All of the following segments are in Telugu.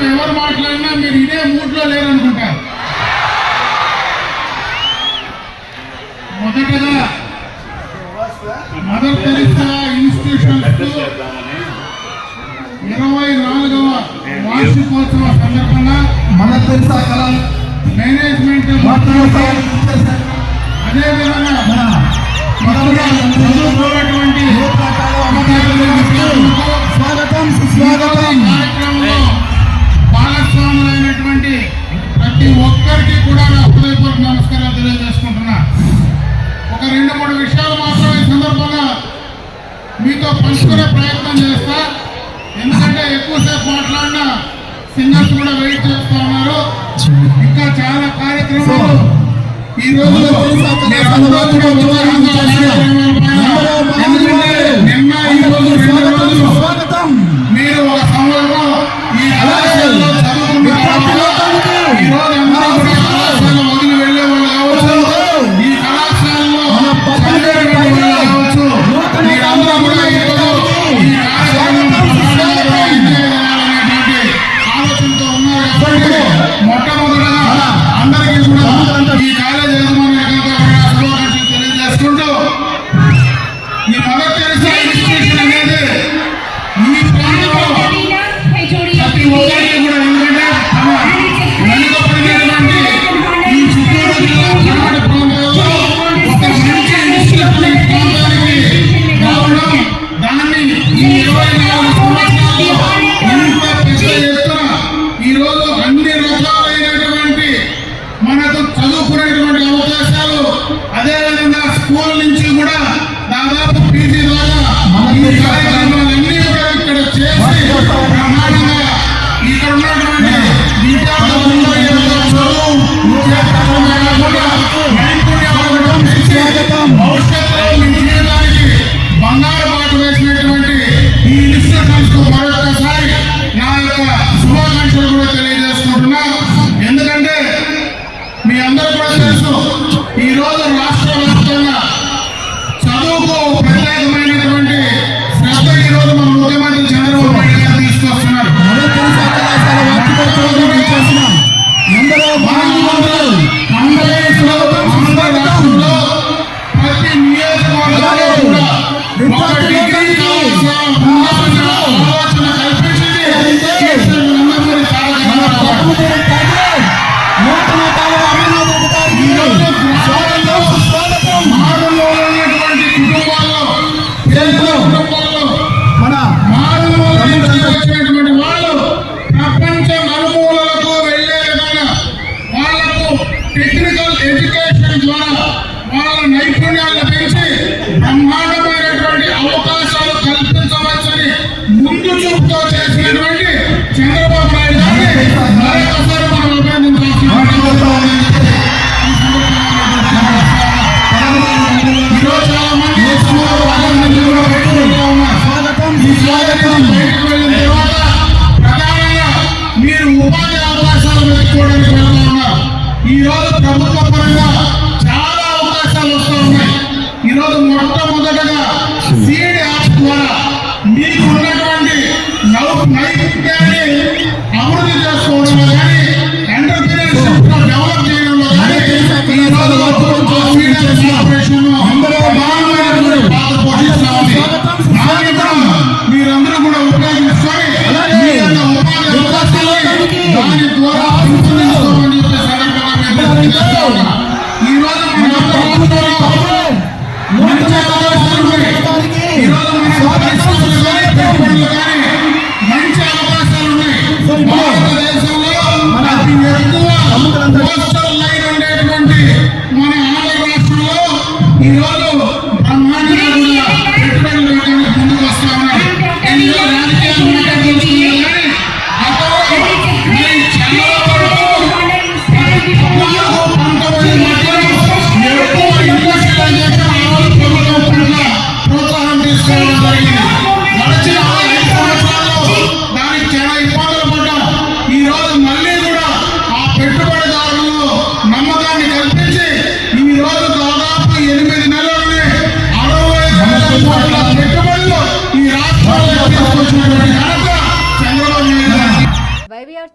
మనం ఎవరు మాట్లాడినా మీరు ఇదే మూడ్లో లేరనుకుంటారు మొదటగా మదర్ తెలిసా ఇన్స్టిట్యూషన్ ఇరవై నాలుగవ వార్షికోత్సవ సందర్భంగా మదర్ తెలిసా కళ. మేనేజ్మెంట్ అదే విధంగా స్వాగతం స్వాగతం. ఒక రెండు మూడు విషయాలు మాత్రమే సందర్భంగా మీతో పంచుకునే ప్రయత్నం చేస్తా. ఎందుకంటే ఎక్కువసేపు మాట్లాడిన సింగర్స్ కూడా వెయిట్ చేస్తా ఉన్నారు. ఇంకా చాలా కార్యక్రమాలు ఈ రోజు నిన్న ఈ రోజు అప్పటికే మొట్టమొదటగా అందరికీ కూడా ఈ కాలేజ్ యజమాని తెలియజేసుకుంటూ ఈ మొదటి నైపుణ్యాలను పెంచి మొట్టమొదటగా సీడ్ యాప్ ద్వారా మీకు ఉన్నటువంటి నైపుణ్యాన్ని అభివృద్ధి చేసుకోవడం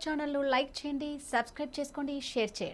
ఛానల్ను లైక్ చేయండి సబ్స్క్రైబ్ చేసుకోండి షేర్ చేయండి.